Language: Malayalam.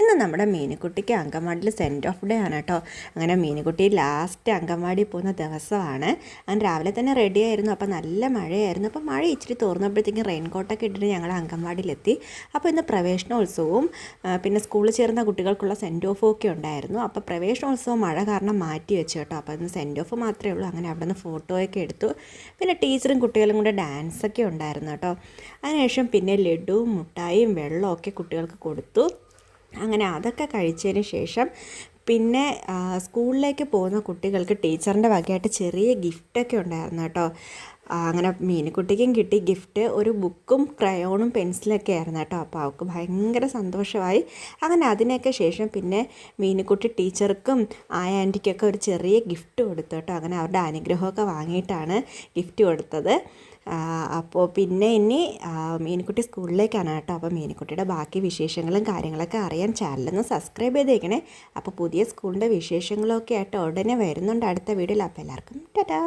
ഇന്ന് നമ്മുടെ മീനുക്കുട്ടിക്ക് അങ്കൻവാടിയിൽ സെൻഡ് ഓഫ് ഡേ ആണ് കേട്ടോ. അങ്ങനെ മീനുക്കുട്ടി ലാസ്റ്റ് അങ്കൻവാടി പോകുന്ന ദിവസമാണ്. അങ്ങനെ രാവിലെ തന്നെ റെഡി ആയിരുന്നു. അപ്പോൾ നല്ല മഴയായിരുന്നു. അപ്പോൾ മഴ ഇച്ചിരി തോർന്നപ്പോഴത്തേക്കും റെയിൻകോട്ടൊക്കെ ഇട്ടിട്ട് ഞങ്ങൾ അങ്കൻവാടിയിലെത്തി. അപ്പോൾ ഇന്ന് പ്രവേശനോത്സവവും പിന്നെ സ്കൂളിൽ ചേർന്ന കുട്ടികൾക്കുള്ള സെൻഡ് ഓഫും ഒക്കെ ഉണ്ടായിരുന്നു. അപ്പോൾ പ്രവേശനോത്സവം മഴ കാരണം മാറ്റി വെച്ചു കേട്ടോ. അപ്പോൾ ഇന്ന് സെൻഡ് ഓഫ് മാത്രമേ ഉള്ളൂ. അങ്ങനെ അവിടെ നിന്ന് ഫോട്ടോയൊക്കെ എടുത്തു. പിന്നെ ടീച്ചറും കുട്ടികളും കൂടെ ഡാൻസൊക്കെ ഉണ്ടായിരുന്നു കേട്ടോ. അതിനുശേഷം പിന്നെ ലഡുവും മുട്ടായും വെള്ളമൊക്കെ കുട്ടികൾക്ക് കൊടുത്തു. അങ്ങനെ അതൊക്കെ കഴിച്ചതിന് ശേഷം പിന്നെ സ്കൂളിലേക്ക് പോകുന്ന കുട്ടികൾക്ക് ടീച്ചറിന്റെ വകയായിട്ട് ചെറിയ ഗിഫ്റ്റൊക്കെ ഉണ്ടായിരുന്നു കേട്ടോ. അങ്ങനെ മീനുക്കുട്ടിക്കും കിട്ടി ഗിഫ്റ്റ്. ഒരു ബുക്കും ക്രയോണും പെൻസിലൊക്കെ ആയിരുന്നു കേട്ടോ. അപ്പോൾ അവൾക്ക് ഭയങ്കര സന്തോഷമായി. അങ്ങനെ അതിനൊക്കെ ശേഷം പിന്നെ മീനുക്കുട്ടി ടീച്ചർക്കും ആ ആന്റിക്കൊക്കെ ഒരു ചെറിയ ഗിഫ്റ്റ് കൊടുത്തു കേട്ടോ. അങ്ങനെ അവരുടെ അനുഗ്രഹമൊക്കെ വാങ്ങിയിട്ടാണ് ഗിഫ്റ്റ് കൊടുത്തത്. അപ്പോൾ പിന്നെ ഇനി മീനുക്കുട്ടി സ്കൂളിലേക്കാണ് കേട്ടോ. അപ്പോൾ മീനുക്കുട്ടിയുടെ ബാക്കി വിശേഷങ്ങളും കാര്യങ്ങളൊക്കെ അറിയാൻ ചാനലൊന്ന് സബ്സ്ക്രൈബ് ചെയ്തേക്കണേ. അപ്പോൾ പുതിയ സ്കൂളിന്റെ വിശേഷങ്ങളൊക്കെ ആയിട്ട് ഉടനെ വരുന്നുണ്ട് അടുത്ത വീഡിയോയിൽ. അപ്പോൾ എല്ലാവർക്കും ടാറ്റാ.